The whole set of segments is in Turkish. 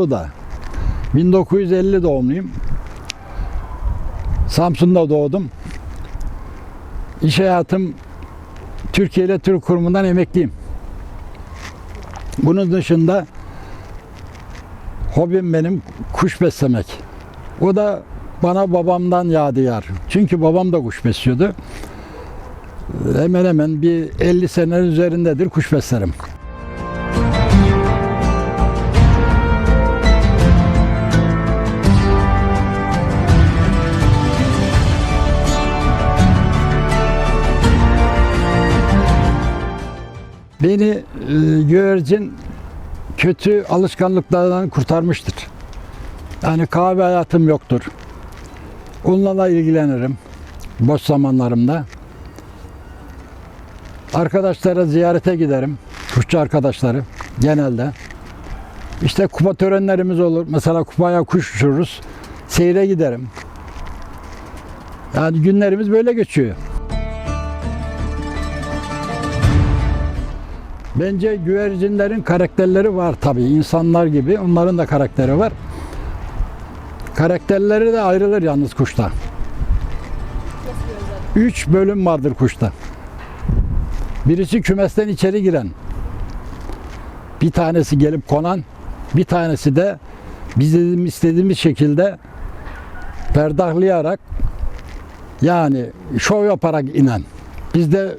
Bolu'da. 1950 doğumluyum. Samsun'da doğdum. İş hayatım Türkiye ile Türk Kurumu'ndan emekliyim. Bunun dışında hobim benim kuş beslemek. O da bana babamdan yadigar. Çünkü babam da kuş besliyordu. Hemen hemen bir 50 senenin üzerindedir kuş beslerim. Beni e, güvercin kötü alışkanlıklardan kurtarmıştır. Yani kahve hayatım yoktur. Onunla ilgilenirim boş zamanlarımda. Arkadaşlara ziyarete giderim. Kuşçu arkadaşları genelde. İşte kupa törenlerimiz olur. Mesela kupaya kuş uçururuz. Seyre giderim. Yani günlerimiz böyle geçiyor. Bence güvercinlerin karakterleri var tabii. insanlar gibi onların da karakteri var. Karakterleri de ayrılır yalnız kuşta. Üç bölüm vardır kuşta. Birisi kümesten içeri giren. Bir tanesi gelip konan. Bir tanesi de bizim istediğimiz şekilde perdahlayarak yani şov yaparak inen. Bizde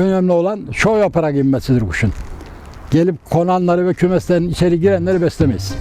önemli olan şov yaparak inmesidir kuşun. Gelip konanları ve kümesten içeri girenleri beslemeyiz.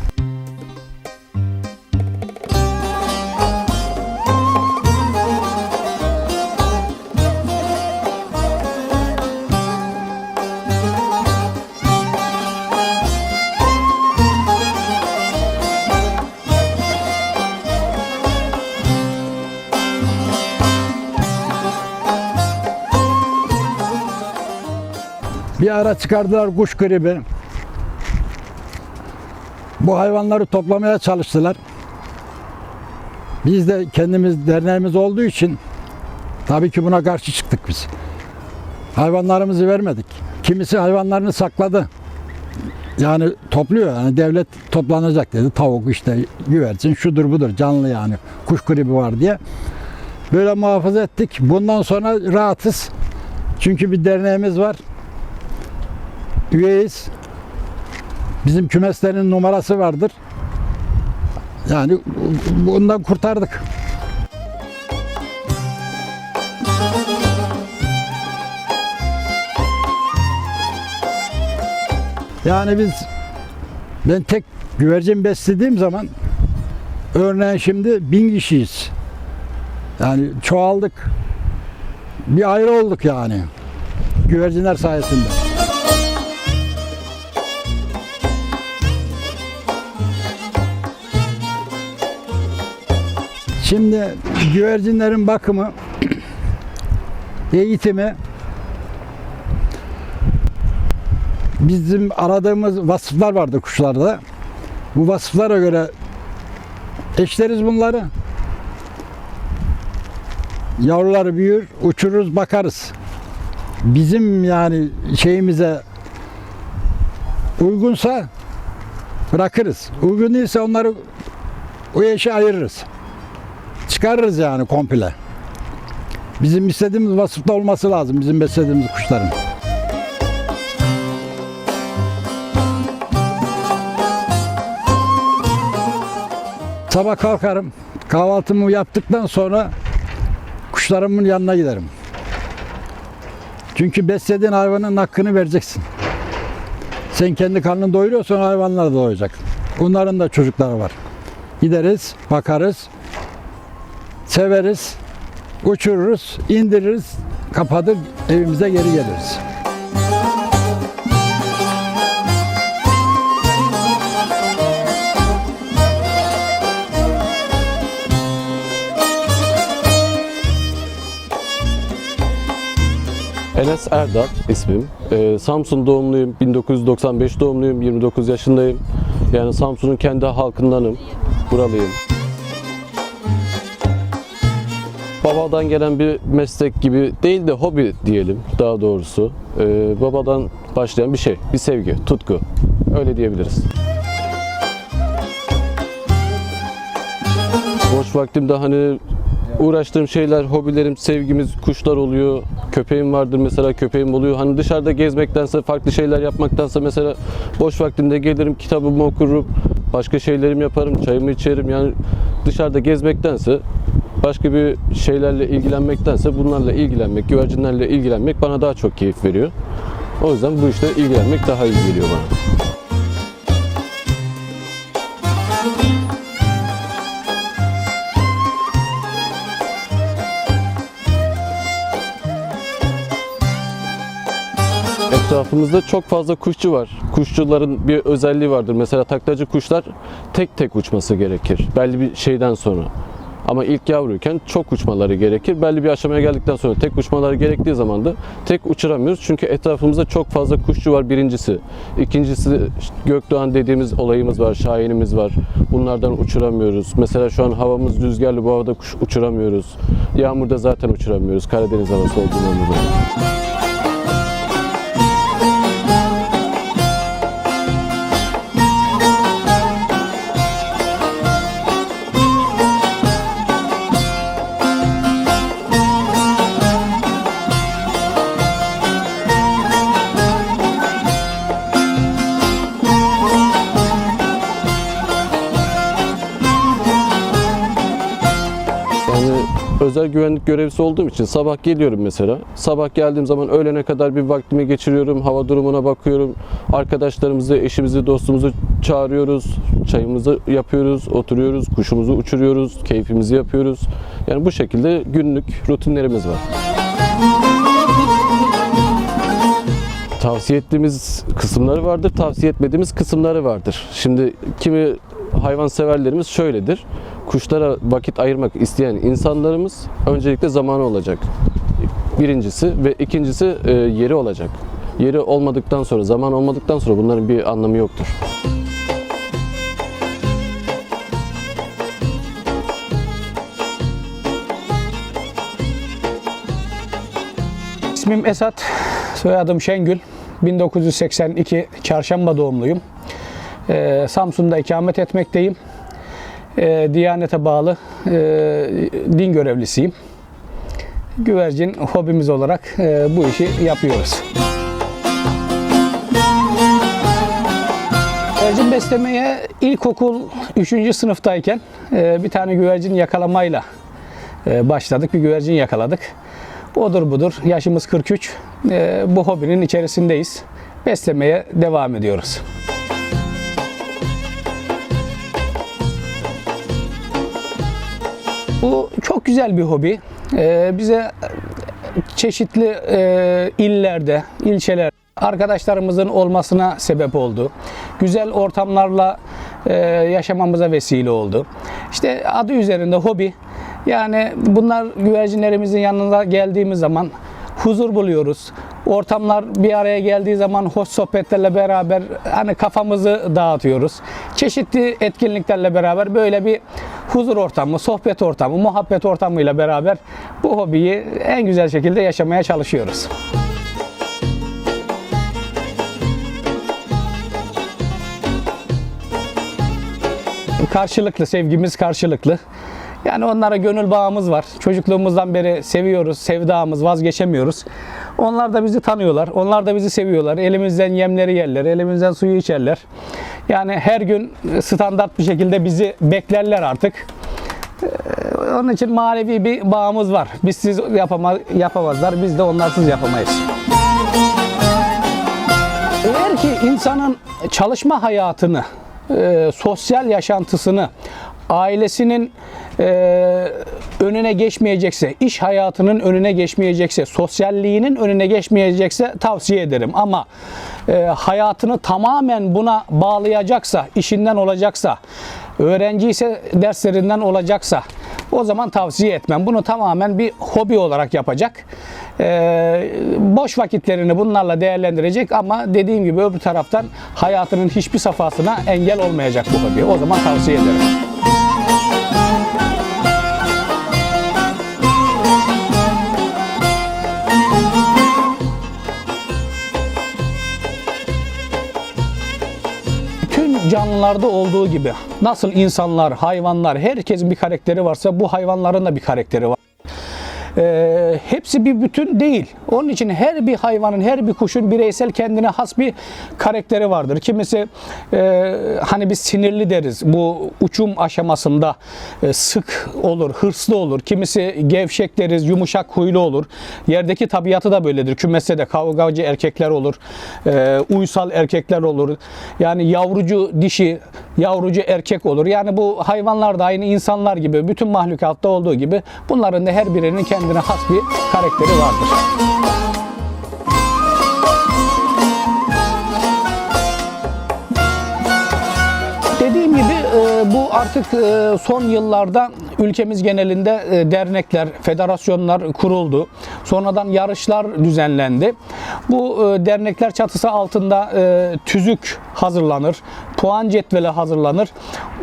Ara çıkardılar kuş gribi. Bu hayvanları toplamaya çalıştılar. Biz de kendimiz derneğimiz olduğu için tabii ki buna karşı çıktık biz. Hayvanlarımızı vermedik. Kimisi hayvanlarını sakladı. Yani topluyor. Yani devlet toplanacak dedi. Tavuk işte güvercin şudur budur canlı yani. Kuş gribi var diye. Böyle muhafaza ettik. Bundan sonra rahatız. Çünkü bir derneğimiz var üyeyiz. Bizim kümeslerin numarası vardır. Yani bundan kurtardık. Yani biz ben tek güvercin beslediğim zaman örneğin şimdi bin kişiyiz. Yani çoğaldık. Bir ayrı olduk yani. Güvercinler sayesinde. Şimdi güvercinlerin bakımı, eğitimi bizim aradığımız vasıflar vardır kuşlarda. Bu vasıflara göre eşleriz bunları. Yavruları büyür, uçururuz, bakarız. Bizim yani şeyimize uygunsa bırakırız. Uygun değilse onları o eşe ayırırız çıkarırız yani komple. Bizim istediğimiz vasıfta olması lazım bizim beslediğimiz kuşların. Sabah kalkarım, kahvaltımı yaptıktan sonra kuşlarımın yanına giderim. Çünkü beslediğin hayvanın hakkını vereceksin. Sen kendi karnını doyuruyorsan hayvanlar da doyacak. Bunların da çocukları var. Gideriz, bakarız, severiz, uçururuz, indiririz, kapatır, evimize geri geliriz. Enes Erdal ismim. Ee, Samsun doğumluyum. 1995 doğumluyum. 29 yaşındayım. Yani Samsun'un kendi halkındanım. Buralıyım. babadan gelen bir meslek gibi değil de hobi diyelim daha doğrusu. Ee, babadan başlayan bir şey, bir sevgi, tutku. Öyle diyebiliriz. Boş vaktimde hani uğraştığım şeyler, hobilerim, sevgimiz, kuşlar oluyor. Köpeğim vardır mesela, köpeğim oluyor. Hani dışarıda gezmektense, farklı şeyler yapmaktansa mesela boş vaktimde gelirim, kitabımı okurum, başka şeylerim yaparım, çayımı içerim. Yani dışarıda gezmektense başka bir şeylerle ilgilenmektense bunlarla ilgilenmek, güvercinlerle ilgilenmek bana daha çok keyif veriyor. O yüzden bu işte ilgilenmek daha iyi geliyor bana. Etrafımızda çok fazla kuşçu var. Kuşçuların bir özelliği vardır. Mesela taklacı kuşlar tek tek uçması gerekir. Belli bir şeyden sonra. Ama ilk yavruyken çok uçmaları gerekir. Belli bir aşamaya geldikten sonra tek uçmaları gerektiği zaman da tek uçuramıyoruz. Çünkü etrafımızda çok fazla kuşçu var birincisi. İkincisi Gökdoğan dediğimiz olayımız var, şahinimiz var. Bunlardan uçuramıyoruz. Mesela şu an havamız rüzgarlı bu havada kuş uçuramıyoruz. Yağmurda zaten uçuramıyoruz. Karadeniz havası olduğundan dolayı. Özel güvenlik görevlisi olduğum için sabah geliyorum mesela. Sabah geldiğim zaman öğlene kadar bir vaktimi geçiriyorum. Hava durumuna bakıyorum. Arkadaşlarımızı, eşimizi, dostumuzu çağırıyoruz. Çayımızı yapıyoruz, oturuyoruz, kuşumuzu uçuruyoruz, keyfimizi yapıyoruz. Yani bu şekilde günlük rutinlerimiz var. Tavsiye ettiğimiz kısımları vardır, tavsiye etmediğimiz kısımları vardır. Şimdi kimi hayvan severlerimiz şöyledir. Kuşlara vakit ayırmak isteyen insanlarımız öncelikle zamanı olacak. Birincisi ve ikincisi e, yeri olacak. Yeri olmadıktan sonra, zaman olmadıktan sonra bunların bir anlamı yoktur. İsmim Esat, soyadım Şengül. 1982 Çarşamba doğumluyum. Ee, Samsun'da ikamet etmekteyim. Ee, Diyanete bağlı e, din görevlisiyim. Güvercin hobimiz olarak e, bu işi yapıyoruz. Güvercin beslemeye ilkokul 3. sınıftayken e, bir tane güvercin yakalamayla e, başladık. Bir güvercin yakaladık. Odur budur. Yaşımız 43. E, bu hobinin içerisindeyiz. Beslemeye devam ediyoruz. Bu çok güzel bir hobi. E, bize çeşitli e, illerde, ilçeler arkadaşlarımızın olmasına sebep oldu. Güzel ortamlarla e, yaşamamıza vesile oldu. İşte adı üzerinde hobi. Yani bunlar güvercinlerimizin yanına geldiğimiz zaman huzur buluyoruz. Ortamlar bir araya geldiği zaman hoş sohbetlerle beraber hani kafamızı dağıtıyoruz. Çeşitli etkinliklerle beraber böyle bir huzur ortamı, sohbet ortamı, muhabbet ortamıyla beraber bu hobiyi en güzel şekilde yaşamaya çalışıyoruz. karşılıklı, sevgimiz karşılıklı. Yani onlara gönül bağımız var. Çocukluğumuzdan beri seviyoruz, sevdamız, vazgeçemiyoruz. Onlar da bizi tanıyorlar, onlar da bizi seviyorlar. Elimizden yemleri yerler, elimizden suyu içerler. Yani her gün standart bir şekilde bizi beklerler artık. Ee, Onun için manevi bir bağımız var. Biz siz yapama, yapamazlar, biz de onlarsız yapamayız. Eğer ki insanın çalışma hayatını, e, sosyal yaşantısını, ailesinin e, önüne geçmeyecekse, iş hayatının önüne geçmeyecekse, sosyalliğinin önüne geçmeyecekse tavsiye ederim. Ama e, hayatını tamamen buna bağlayacaksa, işinden olacaksa, öğrenci ise derslerinden olacaksa o zaman tavsiye etmem. Bunu tamamen bir hobi olarak yapacak. Ee, boş vakitlerini bunlarla değerlendirecek ama dediğim gibi öbür taraftan hayatının hiçbir safhasına engel olmayacak bu hobi. O zaman tavsiye ederim. Canlılarda olduğu gibi nasıl insanlar, hayvanlar, herkesin bir karakteri varsa bu hayvanların da bir karakteri var. Ee, hepsi bir bütün değil. Onun için her bir hayvanın, her bir kuşun bireysel kendine has bir karakteri vardır. Kimisi e, hani biz sinirli deriz. Bu uçum aşamasında e, sık olur, hırslı olur. Kimisi gevşek deriz, yumuşak huylu olur. Yerdeki tabiatı da böyledir. Kümeste de kavgacı erkekler olur. e, uysal erkekler olur. Yani yavrucu dişi, yavrucu erkek olur. Yani bu hayvanlar da aynı insanlar gibi, bütün mahlukatta olduğu gibi bunların da her birinin kendine has bir karakteri vardır. Dediğim gibi e, bu artık e, son yıllarda ülkemiz genelinde e, dernekler, federasyonlar kuruldu. Sonradan yarışlar düzenlendi. Bu dernekler çatısı altında tüzük hazırlanır, puan cetveli hazırlanır.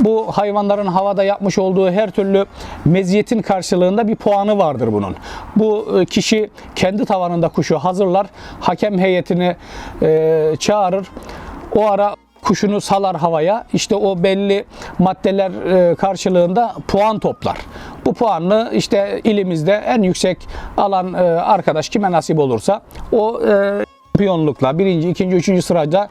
Bu hayvanların havada yapmış olduğu her türlü meziyetin karşılığında bir puanı vardır bunun. Bu e, kişi kendi tavanında kuşu hazırlar, hakem heyetini e, çağırır. O ara kuşunu salar havaya. İşte o belli maddeler e, karşılığında puan toplar. Bu puanını işte ilimizde en yüksek alan arkadaş kime nasip olursa o şampiyonlukla birinci, ikinci, üçüncü sırada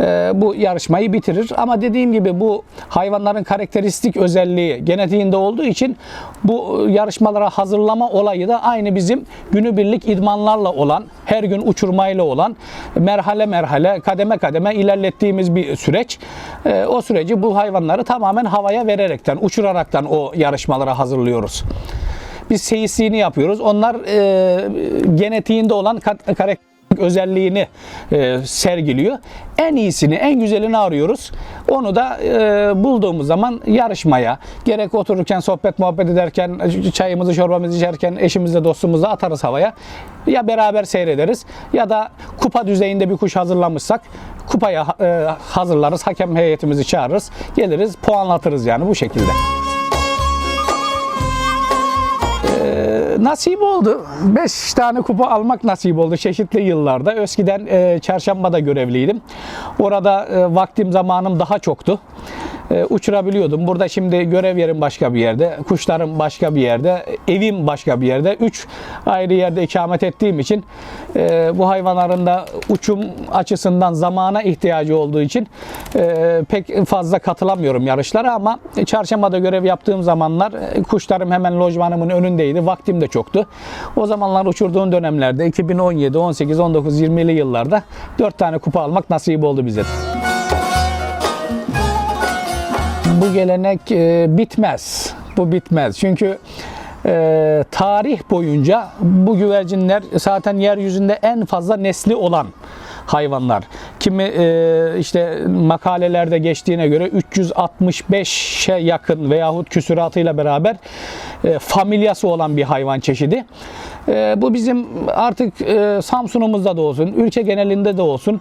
e, bu yarışmayı bitirir. Ama dediğim gibi bu hayvanların karakteristik özelliği genetiğinde olduğu için bu yarışmalara hazırlama olayı da aynı bizim günübirlik idmanlarla olan, her gün uçurmayla olan merhale merhale, kademe kademe ilerlettiğimiz bir süreç. E, o süreci bu hayvanları tamamen havaya vererekten, uçuraraktan o yarışmalara hazırlıyoruz. Biz seyisliğini yapıyoruz. Onlar e, genetiğinde olan karakter özelliğini e, sergiliyor. En iyisini, en güzelini arıyoruz. Onu da e, bulduğumuz zaman yarışmaya, gerek otururken sohbet muhabbet ederken, çayımızı çorbamızı içerken eşimizle dostumuzla atarız havaya. Ya beraber seyrederiz ya da kupa düzeyinde bir kuş hazırlamışsak kupaya e, hazırlarız. Hakem heyetimizi çağırırız. Geliriz puanlatırız yani bu şekilde. Nasip oldu. 5 tane kupa almak nasip oldu çeşitli yıllarda. Eskiden e, çarşambada görevliydim. Orada e, vaktim zamanım daha çoktu. E, uçurabiliyordum. Burada şimdi görev yerim başka bir yerde, kuşlarım başka bir yerde, evim başka bir yerde. Üç ayrı yerde ikamet ettiğim için e, bu hayvanların da uçum açısından zamana ihtiyacı olduğu için e, pek fazla katılamıyorum yarışlara ama çarşambada görev yaptığım zamanlar e, kuşlarım hemen lojmanımın önündeydi. Vaktim de çoktu. O zamanlar uçurduğum dönemlerde 2017, 18, 19, 20'li yıllarda 4 tane kupa almak nasip oldu bize. Bu gelenek e, bitmez. Bu bitmez. Çünkü e, tarih boyunca bu güvercinler zaten yeryüzünde en fazla nesli olan hayvanlar. Kimi e, işte makalelerde geçtiğine göre 365'e yakın veyahut küsuratıyla beraber e, familyası olan bir hayvan çeşidi. E, bu bizim artık e, Samsun'umuzda da olsun, ülke genelinde de olsun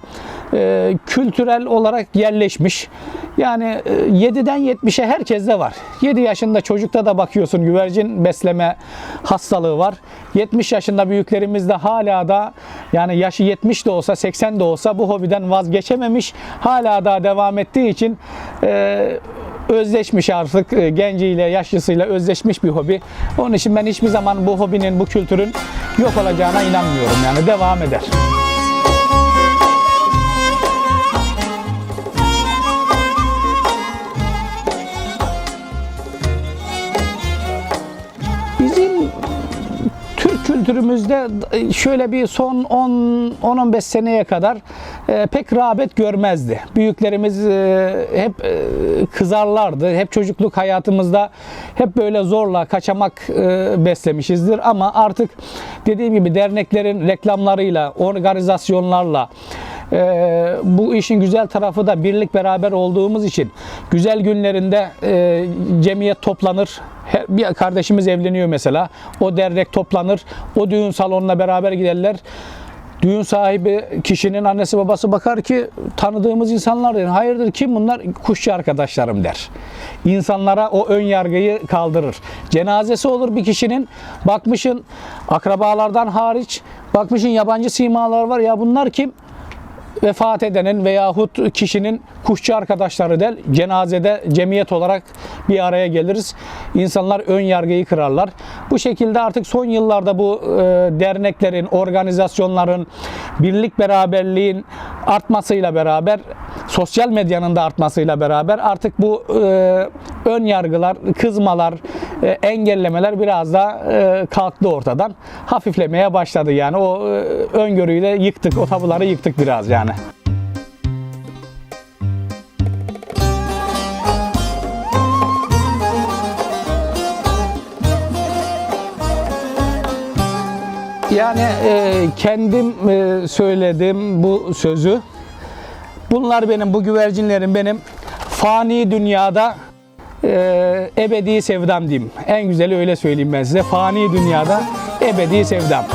e, kültürel olarak yerleşmiş. Yani e, 7'den 70'e herkeste var. 7 yaşında çocukta da bakıyorsun güvercin besleme hastalığı var. 70 yaşında büyüklerimiz de hala da yani yaşı 70 de olsa 80 de olsa bu hobiden vazgeçememiş. Hala da devam ettiği için e, özleşmiş artık e, genciyle yaşlısıyla özleşmiş bir hobi. Onun için ben hiçbir zaman bu hobinin bu kültürün yok olacağına inanmıyorum. Yani devam eder. Kültürümüzde şöyle bir son 10-15 seneye kadar e, pek rağbet görmezdi. Büyüklerimiz e, hep e, kızarlardı. Hep çocukluk hayatımızda hep böyle zorla kaçamak e, beslemişizdir. Ama artık dediğim gibi derneklerin reklamlarıyla, organizasyonlarla, ee, bu işin güzel tarafı da birlik beraber olduğumuz için güzel günlerinde e, cemiyet toplanır. Her- Bir kardeşimiz evleniyor mesela. O dernek toplanır. O düğün salonuna beraber giderler. Düğün sahibi kişinin annesi babası bakar ki tanıdığımız insanlar der. Hayırdır kim bunlar? Kuşçu arkadaşlarım der. İnsanlara o ön yargıyı kaldırır. Cenazesi olur bir kişinin. Bakmışın akrabalardan hariç bakmışın yabancı simalar var. Ya bunlar kim? Vefat edenin veyahut kişinin kuşçu arkadaşları del cenazede cemiyet olarak bir araya geliriz. İnsanlar ön yargıyı kırarlar. Bu şekilde artık son yıllarda bu e, derneklerin, organizasyonların, birlik beraberliğin artmasıyla beraber sosyal medyanın da artmasıyla beraber artık bu e, ön yargılar, kızmalar, e, engellemeler biraz da e, kalktı ortadan. Hafiflemeye başladı yani. O e, öngörüyü de yıktık, o tabuları yıktık biraz yani. Yani e, kendim e, söyledim bu sözü. Bunlar benim, bu güvercinlerim benim fani dünyada e, ebedi sevdam diyeyim. En güzeli öyle söyleyeyim ben size. Fani dünyada ebedi sevdam.